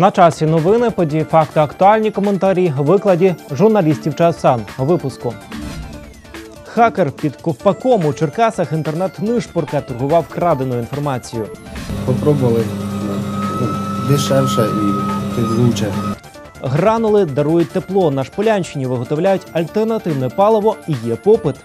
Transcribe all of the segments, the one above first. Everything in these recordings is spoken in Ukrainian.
На часі новини, події, факти, актуальні коментарі, викладі журналістів часан. Випуску. Хакер під ковпаком у Черкасах інтернет-нишпорка торгував краденою інформацією. Попробували ну, дешевше і лучше. Гранули дарують тепло. На Шполянщині виготовляють альтернативне паливо і є попит.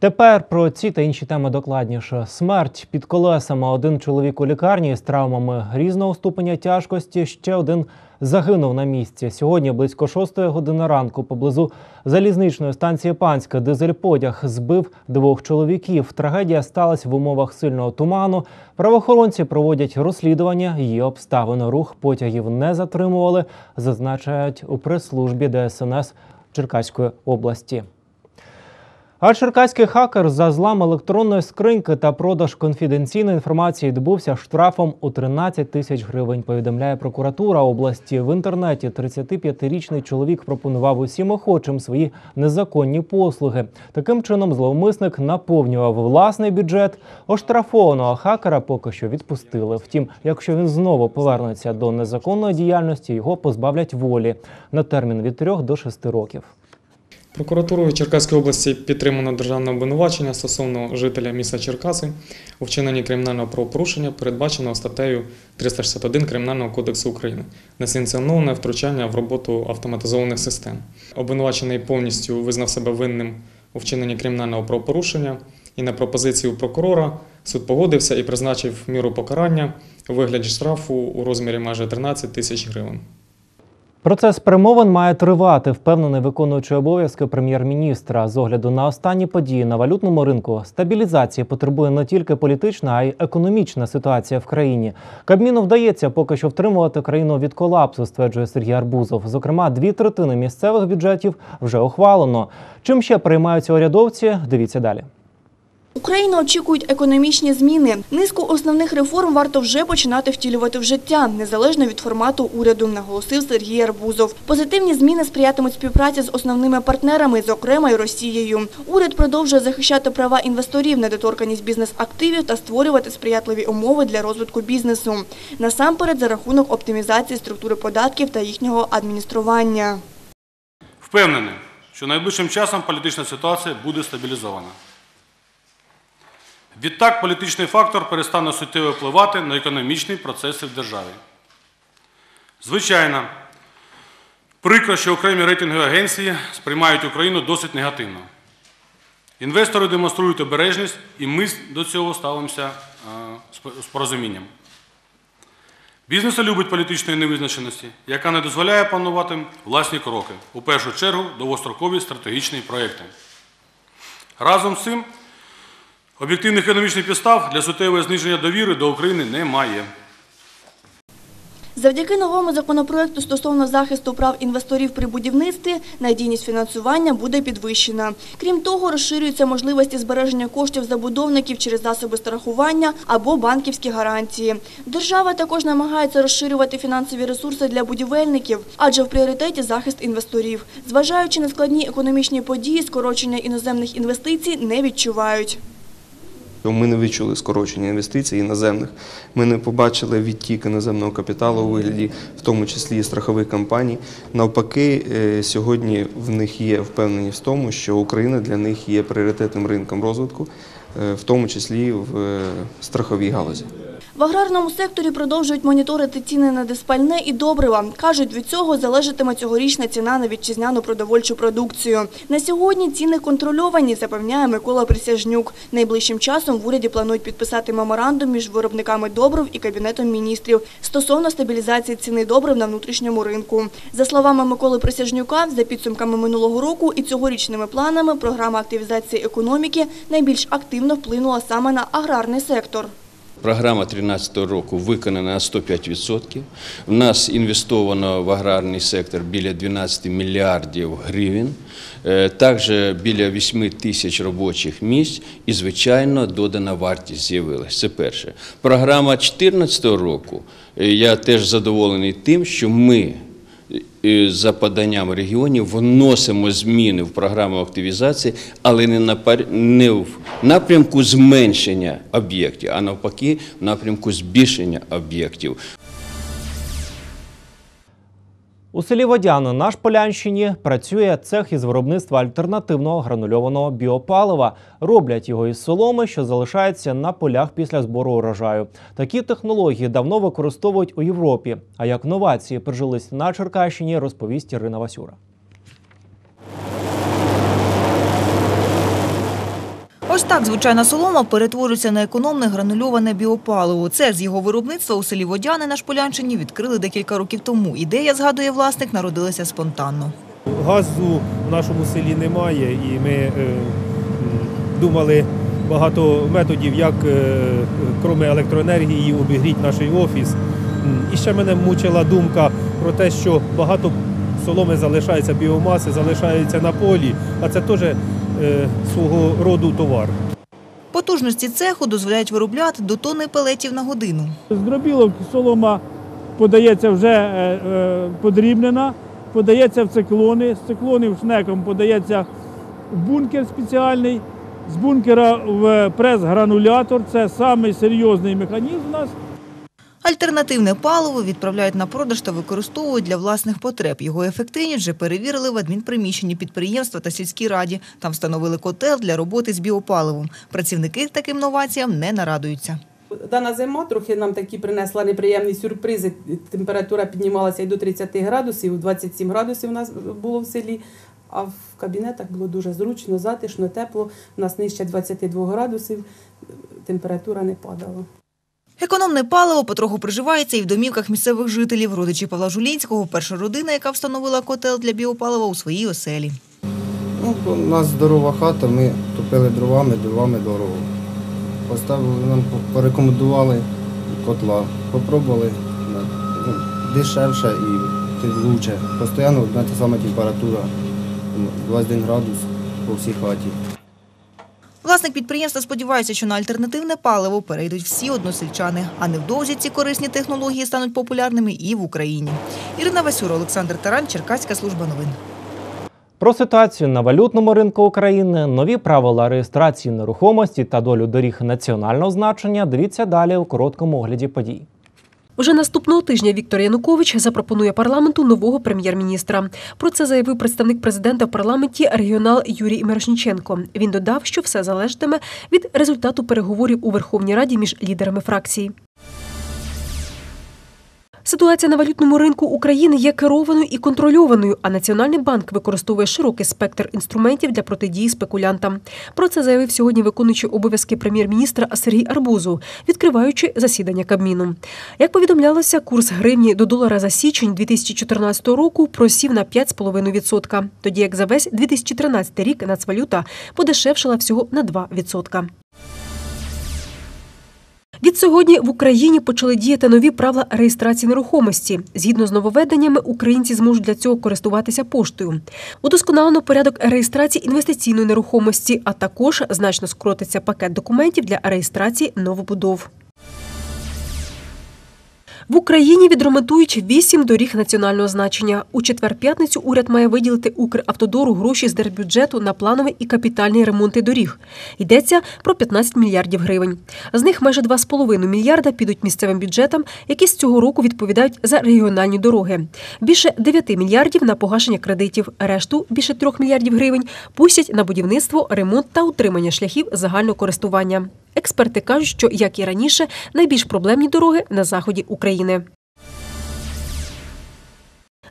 Тепер про ці та інші теми докладніше. Смерть під колесами. Один чоловік у лікарні з травмами різного ступеня тяжкості. Ще один загинув на місці. Сьогодні близько 6 години ранку поблизу залізничної станції Панська дизель-потяг збив двох чоловіків. Трагедія сталася в умовах сильного туману. Правоохоронці проводять розслідування. Її обставини рух потягів не затримували, зазначають у прес-службі ДСНС Черкаської області. А черкаський хакер за злам електронної скриньки та продаж конфіденційної інформації відбувся штрафом у 13 тисяч гривень. Повідомляє прокуратура області. В інтернеті 35-річний чоловік пропонував усім охочим свої незаконні послуги. Таким чином, зловмисник наповнював власний бюджет. Оштрафованого хакера поки що відпустили. Втім, якщо він знову повернеться до незаконної діяльності, його позбавлять волі на термін від 3 до 6 років. Прокуратурою Черкаської області підтримано державне обвинувачення стосовно жителя міста Черкаси у вчиненні кримінального правопорушення, передбаченого статтею 361 Кримінального кодексу України, несанкціоноване втручання в роботу автоматизованих систем. Обвинувачений повністю визнав себе винним у вчиненні кримінального правопорушення і на пропозицію прокурора суд погодився і призначив міру покарання у вигляді штрафу у розмірі майже 13 тисяч гривень. Процес перемовин має тривати, впевнений виконуючий обов'язки прем'єр-міністра. З огляду на останні події на валютному ринку стабілізації потребує не тільки політична, а й економічна ситуація в країні. Кабміну вдається поки що втримувати країну від колапсу, стверджує Сергій Арбузов. Зокрема, дві третини місцевих бюджетів вже ухвалено. Чим ще приймаються урядовці? Дивіться далі. Україну очікують економічні зміни. Низку основних реформ варто вже починати втілювати в життя, незалежно від формату уряду, наголосив Сергій Арбузов. Позитивні зміни сприятимуть співпраці з основними партнерами, зокрема й Росією. Уряд продовжує захищати права інвесторів, недоторканість бізнес-активів та створювати сприятливі умови для розвитку бізнесу. Насамперед за рахунок оптимізації структури податків та їхнього адміністрування. Впевнений, що найближчим часом політична ситуація буде стабілізована. Відтак, політичний фактор перестане суттєво впливати на економічні процеси в державі. Звичайно, прикро, що окремі рейтингові агенції сприймають Україну досить негативно. Інвестори демонструють обережність, і ми до цього ставимося е, з порозумінням. Бізнес любить політичної невизначеності, яка не дозволяє планувати власні кроки, у першу чергу довгострокові стратегічні проекти. Разом з цим об'єктивних економічних підстав для суттєвого зниження довіри до України немає. Завдяки новому законопроекту стосовно захисту прав інвесторів при будівництві надійність фінансування буде підвищена. Крім того, розширюються можливості збереження коштів забудовників через засоби страхування або банківські гарантії. Держава також намагається розширювати фінансові ресурси для будівельників, адже в пріоритеті захист інвесторів. Зважаючи на складні економічні події, скорочення іноземних інвестицій не відчувають. Ми не відчули скорочення інвестицій іноземних. Ми не побачили відтік іноземного капіталу у вигляді, в тому числі страхових компаній. Навпаки, е, сьогодні в них є впевненість в тому, що Україна для них є пріоритетним ринком розвитку, е, в тому числі в е, страховій галузі. В аграрному секторі продовжують моніторити ціни на диспальне і добрива. Кажуть, від цього залежатиме цьогорічна ціна на вітчизняну продовольчу продукцію. На сьогодні ціни контрольовані, запевняє Микола Присяжнюк. Найближчим часом в уряді планують підписати меморандум між виробниками добрив і Кабінетом міністрів стосовно стабілізації ціни добрив на внутрішньому ринку. За словами Миколи Присяжнюка, за підсумками минулого року і цьогорічними планами програма активізації економіки найбільш активно вплинула саме на аграрний сектор. Програма 2013 року виконана на 105%. В нас інвестовано в аграрний сектор біля 12 мільярдів гривень, Е, також біля 8 тисяч робочих місць і, звичайно, додана вартість з'явилася. Це перше. Програма 2014 року, е, я теж задоволений тим, що ми за поданням регіонів вносимо зміни в програму активізації, але не на не в напрямку зменшення об'єктів, а навпаки, в напрямку збільшення об'єктів. У селі Водяно на Шполянщині працює цех із виробництва альтернативного гранульованого біопалива. Роблять його із соломи, що залишається на полях після збору урожаю. Такі технології давно використовують у Європі. А як новації прижились на Черкащині, розповість Ірина Васюра. Ось так звичайна солома перетворюється на економне гранульоване біопаливо. Це з його виробництва у селі Водяне на Шполянщині відкрили декілька років тому. Ідея, згадує власник, народилася спонтанно. Газу в нашому селі немає, і ми е, думали багато методів, як е, крім електроенергії обігріти наш офіс. І ще мене мучила думка про те, що багато соломи залишається біомаси, залишається на полі, а це теж свого роду товар. Потужності цеху дозволяють виробляти до тонни пелетів на годину. З дробілок солома подається вже е, е, подрібнена, подається в циклони, з циклонів шнеком подається в бункер спеціальний, з бункера в прес-гранулятор. Це самий серйозний механізм у нас. Альтернативне паливо відправляють на продаж та використовують для власних потреб. Його ефективність вже перевірили в адмінприміщенні підприємства та сільській раді. Там встановили котел для роботи з біопаливом. Працівники таким новаціям не нарадуються. Дана зима трохи нам такі принесла неприємні сюрпризи. Температура піднімалася і до 30 градусів, 27 градусів у нас було в селі. А в кабінетах було дуже зручно, затишно, тепло. У нас нижче 22 градусів, температура не падала. Економне паливо потроху приживається і в домівках місцевих жителів. Родичі Павла Жулінського – перша родина, яка встановила котел для біопалива у своїй оселі. Ну, у нас здорова хата, ми топили дровами, дровами дорого. Поставили нам, порекомендували котла. Попробували ну, дешевше і лучше. Постійно одна та сама температура, ну, 21 градус по всій хаті. Власник підприємства сподівається, що на альтернативне паливо перейдуть всі односельчани, а невдовзі ці корисні технології стануть популярними і в Україні. Ірина Васюра, Олександр Таран, Черкаська служба новин. Про ситуацію на валютному ринку України, нові правила реєстрації нерухомості та долю доріг національного значення. Дивіться далі у короткому огляді подій. Уже наступного тижня Віктор Янукович запропонує парламенту нового прем'єр-міністра. Про це заявив представник президента в парламенті регіонал Юрій Мирошніченко. Він додав, що все залежатиме від результату переговорів у Верховній Раді між лідерами фракцій. Ситуація на валютному ринку України є керованою і контрольованою, а Національний банк використовує широкий спектр інструментів для протидії спекулянтам. Про це заявив сьогодні виконуючий обов'язки прем'єр-міністра Сергій Арбузов, відкриваючи засідання Кабміну. Як повідомлялося, курс гривні до долара за січень 2014 року просів на 5,5%, тоді як за весь 2013 рік нацвалюта подешевшила всього на 2%. Від сьогодні в Україні почали діяти нові правила реєстрації нерухомості. Згідно з нововведеннями, українці зможуть для цього користуватися поштою. Удосконалено порядок реєстрації інвестиційної нерухомості, а також значно скоротиться пакет документів для реєстрації новобудов. В Україні відремонтують вісім доріг національного значення. У четвер-п'ятницю уряд має виділити Укравтодору гроші з держбюджету на плановий і капітальний ремонти доріг. Йдеться про 15 мільярдів гривень. З них майже 2,5 мільярда підуть місцевим бюджетам, які з цього року відповідають за регіональні дороги. Більше 9 мільярдів на погашення кредитів. Решту більше 3 мільярдів гривень пустять на будівництво, ремонт та утримання шляхів загального користування. Експерти кажуть, що як і раніше, найбільш проблемні дороги на заході України.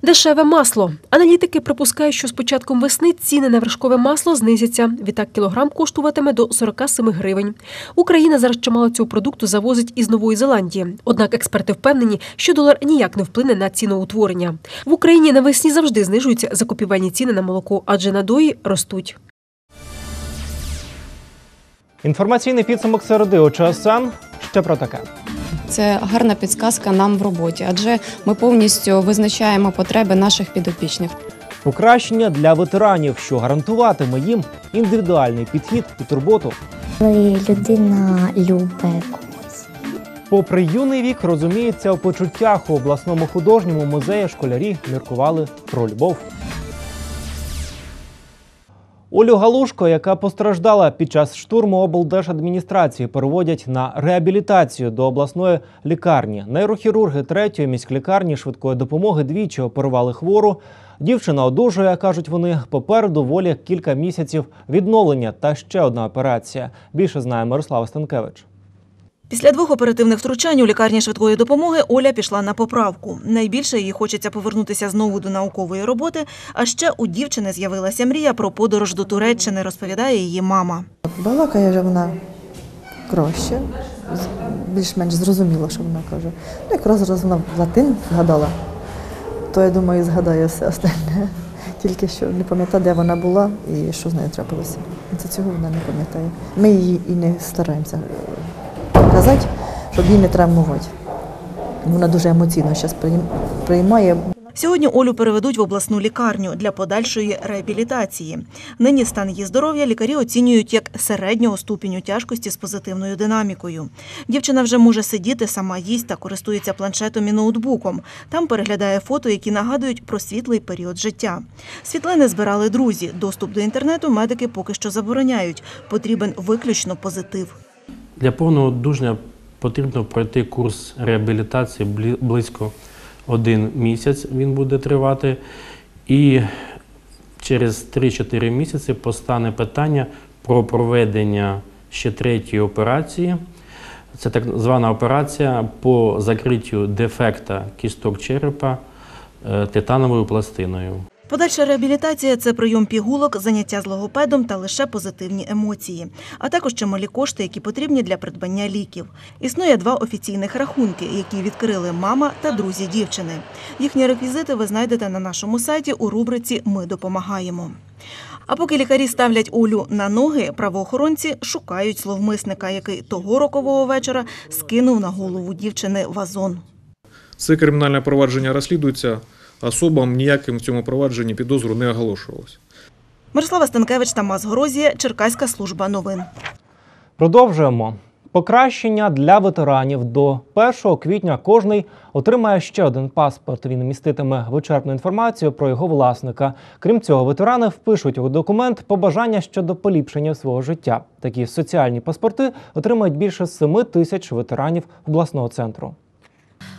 Дешеве масло. Аналітики припускають, що з початком весни ціни на вершкове масло знизяться. Відтак кілограм коштуватиме до 47 гривень. Україна зараз чимало цього продукту завозить із Нової Зеландії. Однак експерти впевнені, що долар ніяк не вплине на ціноутворення. В Україні навесні завжди знижуються закупівельні ціни на молоко, адже надої ростуть. Інформаційний підсумок середи у ЧСН. Ще про таке. Це гарна підсказка нам в роботі, адже ми повністю визначаємо потреби наших підопічних. Покращення для ветеранів, що гарантуватиме їм індивідуальний підхід і турботу. Коли людина любить когось, Попри юний вік, розуміється у почуттях у обласному художньому музеї школярі міркували про любов. Олю Галушко, яка постраждала під час штурму облдержадміністрації, переводять на реабілітацію до обласної лікарні. Нейрохірурги третьої міськлікарні швидкої допомоги двічі оперували хвору. Дівчина одужує, кажуть вони. Попереду волі кілька місяців відновлення та ще одна операція. Більше знає Мирослава Станкевич. Після двох оперативних втручань у лікарні швидкої допомоги Оля пішла на поправку. Найбільше їй хочеться повернутися знову до наукової роботи. А ще у дівчини з'явилася мрія про подорож до Туреччини, розповідає її мама. Балакає вже вона краще, більш-менш зрозуміло, що вона каже. Ну, якраз раз вона латин згадала, то я думаю, згадає все остальне. Тільки що не пам'ятає, де вона була і що з нею трапилося. Це цього вона не пам'ятає. Ми її і не стараємося е, казати, щоб її не травмувати. Вона дуже емоційно зараз приймає. Сьогодні Олю переведуть в обласну лікарню для подальшої реабілітації. Нині стан її здоров'я лікарі оцінюють як середнього ступеню тяжкості з позитивною динамікою. Дівчина вже може сидіти, сама їсть та користується планшетом і ноутбуком. Там переглядає фото, які нагадують про світлий період життя. Світлини збирали друзі. Доступ до інтернету медики поки що забороняють. Потрібен виключно позитив. Для повного одужання потрібно пройти курс реабілітації близько один місяць він буде тривати. І через 3-4 місяці постане питання про проведення ще третьої операції. Це так звана операція по закриттю дефекта кісток черепа е, титановою пластиною. Подальша реабілітація це прийом пігулок, заняття з логопедом та лише позитивні емоції, а також чималі кошти, які потрібні для придбання ліків. Існує два офіційних рахунки, які відкрили мама та друзі дівчини. Їхні реквізити ви знайдете на нашому сайті у рубриці Ми допомагаємо. А поки лікарі ставлять Олю на ноги, правоохоронці шукають зловмисника, який того рокового вечора скинув на голову дівчини вазон. Це кримінальне провадження розслідується. Особам ніяким в цьому провадженні підозру не оголошувалось. Мирослава Станкевич, Тамас Горозія, Черкаська служба новин. Продовжуємо. Покращення для ветеранів до 1 квітня кожний отримає ще один паспорт. Він міститиме вичерпну інформацію про його власника. Крім цього, ветерани впишуть у документ побажання щодо поліпшення свого життя. Такі соціальні паспорти отримають більше 7 тисяч ветеранів обласного центру.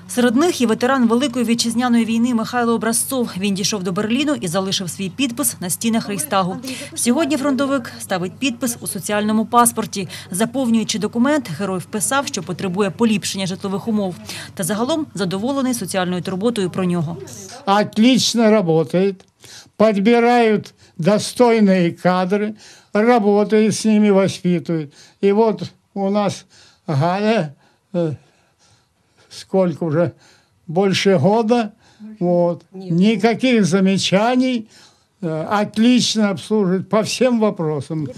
Серед них і ветеран Великої вітчизняної війни Михайло Образцов. Він дійшов до Берліну і залишив свій підпис на стінах Рейхстагу. Сьогодні фронтовик ставить підпис у соціальному паспорті. Заповнюючи документ, герой вписав, що потребує поліпшення житлових умов. Та загалом задоволений соціальною турботою про нього. отлично работает, подбирают достойные кадры, работает с ними, воспитывает. И вот у нас Галя, э, сколько уже, больше года, вот, никаких замечаний, отлично обслуживает по всем вопросам.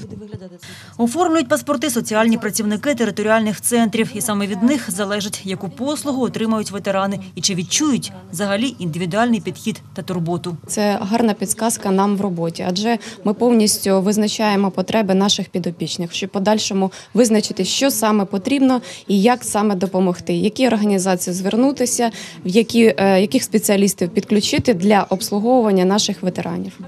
Оформлюють паспорти соціальні працівники територіальних центрів, і саме від них залежить, яку послугу отримають ветерани і чи відчують взагалі індивідуальний підхід та турботу. Це гарна підсказка нам в роботі, адже ми повністю визначаємо потреби наших підопічних, щоб подальшому визначити, що саме потрібно і як саме допомогти, які організації звернутися, в які е, яких спеціалістів підключити для обслуговування наших ветеранів.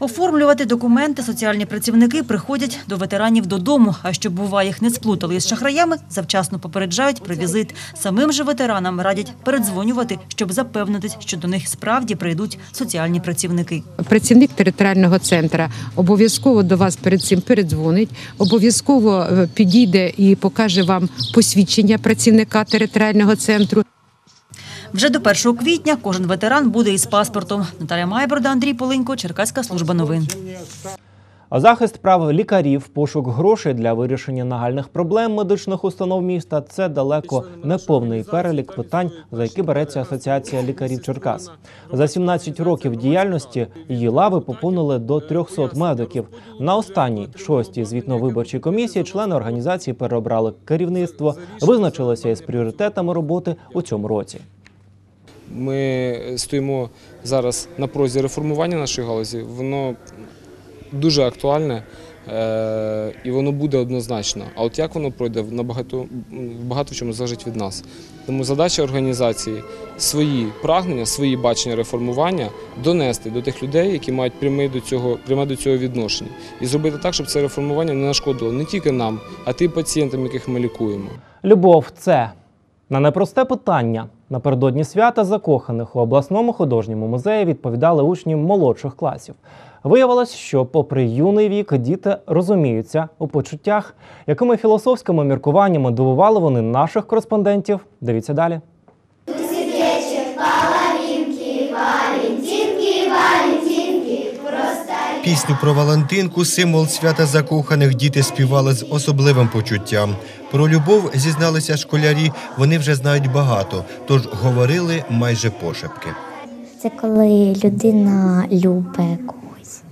Оформлювати документи соціальні працівники приходять до ветеранів додому. А щоб бува їх не сплутали із шахраями, завчасно попереджають про візит. Самим же ветеранам радять передзвонювати, щоб запевнитись, що до них справді прийдуть соціальні працівники. Працівник територіального центру обов'язково до вас перед цим передзвонить, обов'язково е, підійде і покаже вам посвідчення працівника територіального центру. Вже до 1 квітня кожен ветеран буде із паспортом. Наталя Майборда, Андрій Поленько, Черкаська служба новин. А захист прав лікарів, пошук грошей для вирішення нагальних проблем медичних установ міста це далеко не повний перелік питань, за які береться Асоціація лікарів Черкас. За 17 років діяльності її лави поповнили до 300 медиків. На останній шостій звітно-виборчій комісії члени організації переобрали керівництво, визначилися із пріоритетами роботи у цьому році. Ми стоїмо зараз на прозі реформування нашої галузі. Воно дуже актуальне. е, і воно буде однозначно. А от як воно пройде, набагато багато чому залежить від нас. Тому задача організації свої прагнення, свої бачення реформування донести до тих людей, які мають до цього, пряме до цього відношення, і зробити так, щоб це реформування не нашкодило не тільки нам, а тим пацієнтам, яких ми лікуємо. Любов це на непросте питання. Напередодні свята закоханих у обласному художньому музеї відповідали учні молодших класів. Виявилось, що, попри юний вік, діти розуміються у почуттях, якими філософськими міркуваннями дивували вони наших кореспондентів. Дивіться далі. Пісню про Валентинку, символ свята закоханих, діти співали з особливим почуттям. Про любов зізналися школярі. Вони вже знають багато, тож говорили майже пошепки. Це коли людина любить когось.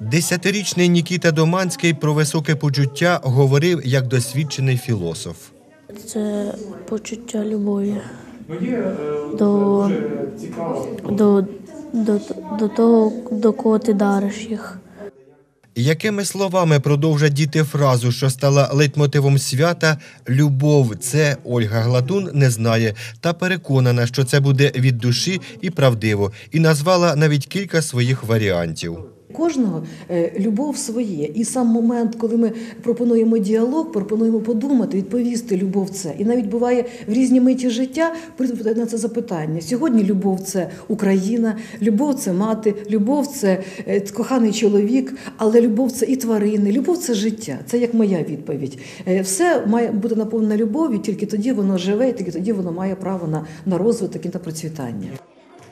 Десятирічний Нікіта Доманський про високе почуття говорив як досвідчений філософ. Це почуття любові до, до, до, до того, до кого ти дариш їх. Якими словами продовжать діти фразу, що стала лейтмотивом свята Любов це Ольга Гладун не знає та переконана, що це буде від душі і правдиво, і назвала навіть кілька своїх варіантів. Кожного е, любов своє, і сам момент, коли ми пропонуємо діалог, пропонуємо подумати, відповісти любов це. І навіть буває в різні миті життя на це запитання. Сьогодні любов це Україна, любов це мати, любов це е, коханий чоловік, але любов це і тварини, любов це життя. Це як моя відповідь. Е, Все має бути наповнено любов'ю, тільки тоді воно живе, і тільки тоді воно має право на, на розвиток і на процвітання.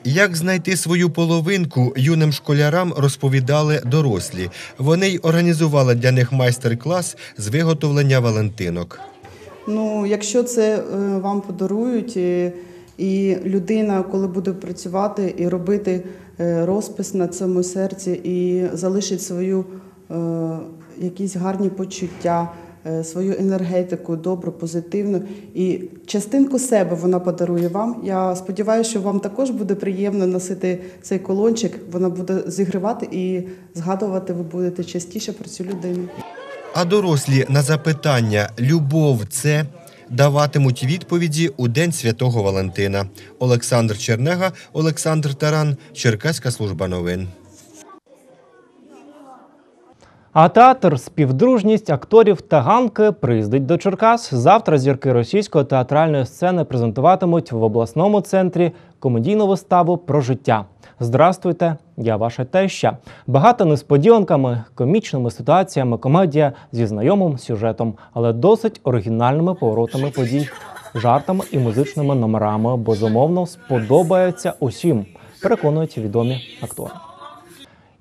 Як знайти свою половинку юним школярам розповідали дорослі. Вони й організували для них майстер-клас з виготовлення валентинок. Ну, якщо це е, вам подарують, і, і людина, коли буде працювати і робити е, розпис на цьому серці, і залишить свою е, якісь гарні почуття, е, свою енергетику, добру, позитивну, і частинку себе вона подарує вам. Я сподіваюся, що вам також буде приємно носити цей колончик. Вона буде зігрівати і згадувати ви будете частіше про цю людину. А дорослі на запитання Любов це даватимуть відповіді у День Святого Валентина. Олександр Чернега, Олександр Таран, Черкаська служба новин. А театр Співдружність акторів та ганки приїздить до Черкас. Завтра зірки російської театральної сцени презентуватимуть в обласному центрі комедійну виставу про життя. Здрастуйте, я ваша теща. Багато несподіванками, комічними ситуаціями, комедія зі знайомим сюжетом, але досить оригінальними поворотами подій, жартами і музичними номерами. Безумовно, сподобається усім, переконують відомі актори.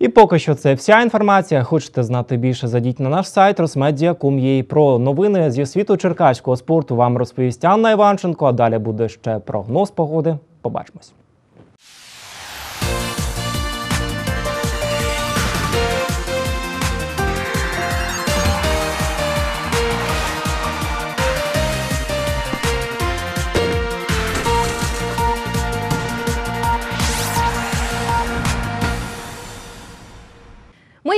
І поки що це вся інформація. Хочете знати більше, зайдіть на наш сайт rosmedia.com.ua. Про новини зі світу черкаського спорту вам розповість Анна Іванченко. А далі буде ще прогноз погоди. Побачимось.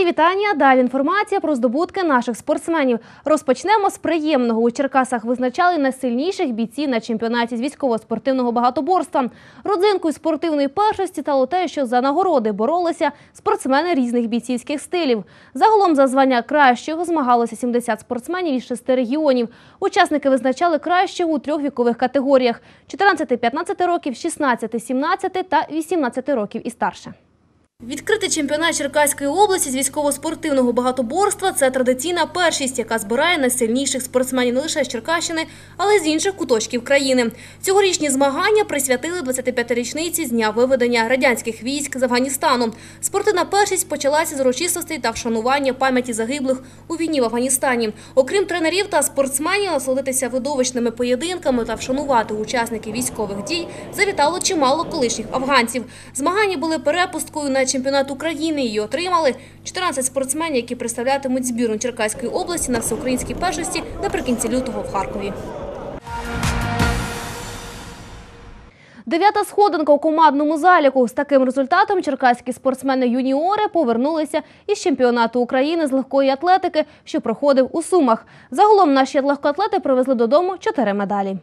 Мої вітання. Далі інформація про здобутки наших спортсменів. Розпочнемо з приємного. У Черкасах визначали найсильніших бійців на чемпіонаті з військово-спортивного багатоборства. Родзинкою спортивної першості стало те, що за нагороди боролися спортсмени різних бійцівських стилів. Загалом за звання кращого змагалося 70 спортсменів із шести регіонів. Учасники визначали кращого у трьох вікових категоріях: 14-15 років, 16-17 та 18 років і старше. Відкритий чемпіонат Черкаської області з військово-спортивного багатоборства – це традиційна першість, яка збирає найсильніших спортсменів не лише з Черкащини, але й з інших куточків країни. Цьогорічні змагання присвятили 25-річниці з дня виведення радянських військ з Афганістану. Спортивна першість почалася з урочистостей та вшанування пам'яті загиблих у війні в Афганістані. Окрім тренерів та спортсменів, насолодитися видовищними поєдинками та вшанувати учасників військових дій завітало чимало колишніх афганців. Змагання були перепусткою на чемпіонат України. Її отримали 14 спортсменів, які представлятимуть збірну Черкаської області на всеукраїнській першості наприкінці лютого в Харкові. Дев'ята сходинка у командному заліку. З таким результатом черкаські спортсмени-юніори повернулися із чемпіонату України з легкої атлетики, що проходив у Сумах. Загалом наші легкоатлети привезли додому чотири медалі.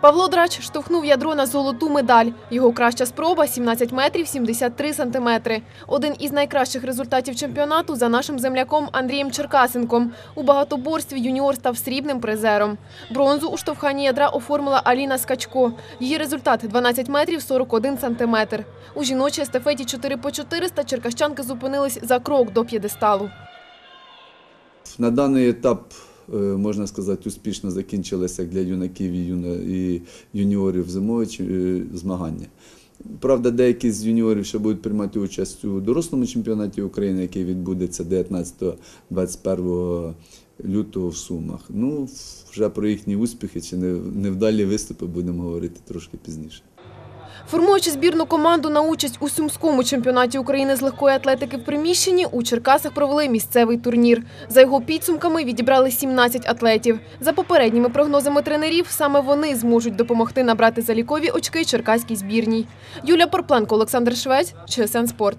Павло Драч штовхнув ядро на золоту медаль. Його краща спроба – 17 метрів 73 сантиметри. Один із найкращих результатів чемпіонату за нашим земляком Андрієм Черкасенком. У багатоборстві юніор став срібним призером. Бронзу у штовханні ядра оформила Аліна Скачко. Її результат – 12 метрів 41 сантиметр. У жіночій естафеті 4 по 400 черкащанки зупинились за крок до п'єдесталу. На даний етап, можна сказати, успішно закінчилися для юнаків і, юніорів зимові е, змагання. Правда, деякі з юніорів ще будуть приймати участь у дорослому чемпіонаті України, який відбудеться 19-21 лютого в Сумах. Ну, вже про їхні успіхи чи невдалі виступи будемо говорити трошки пізніше. Формуючи збірну команду на участь у Сумському чемпіонаті України з легкої атлетики в приміщенні, у Черкасах провели місцевий турнір. За його підсумками відібрали 17 атлетів. За попередніми прогнозами тренерів, саме вони зможуть допомогти набрати залікові очки черкаській збірній. Юлія Порпленко, Олександр Швець, ЧСН Спорт.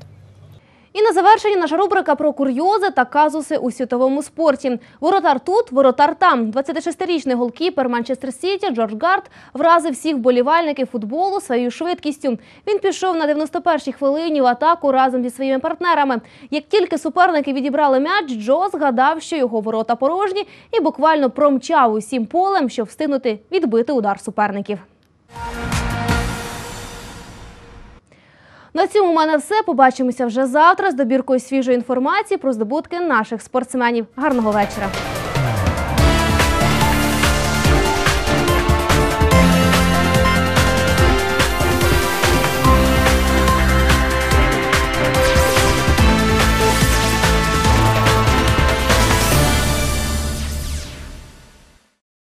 І на завершення наша рубрика про курйози та казуси у світовому спорті. Воротар тут, воротар там. 26-річний голкіпер Манчестер Сіті Джордж Гард вразив всіх болівальників футболу своєю швидкістю. Він пішов на 91-й хвилині в атаку разом зі своїми партнерами. Як тільки суперники відібрали м'яч, Джо згадав, що його ворота порожні, і буквально промчав усім полем, щоб встигнути відбити удар суперників. На цьому у мене все. Побачимося вже завтра з добіркою свіжої інформації про здобутки наших спортсменів. Гарного вечора.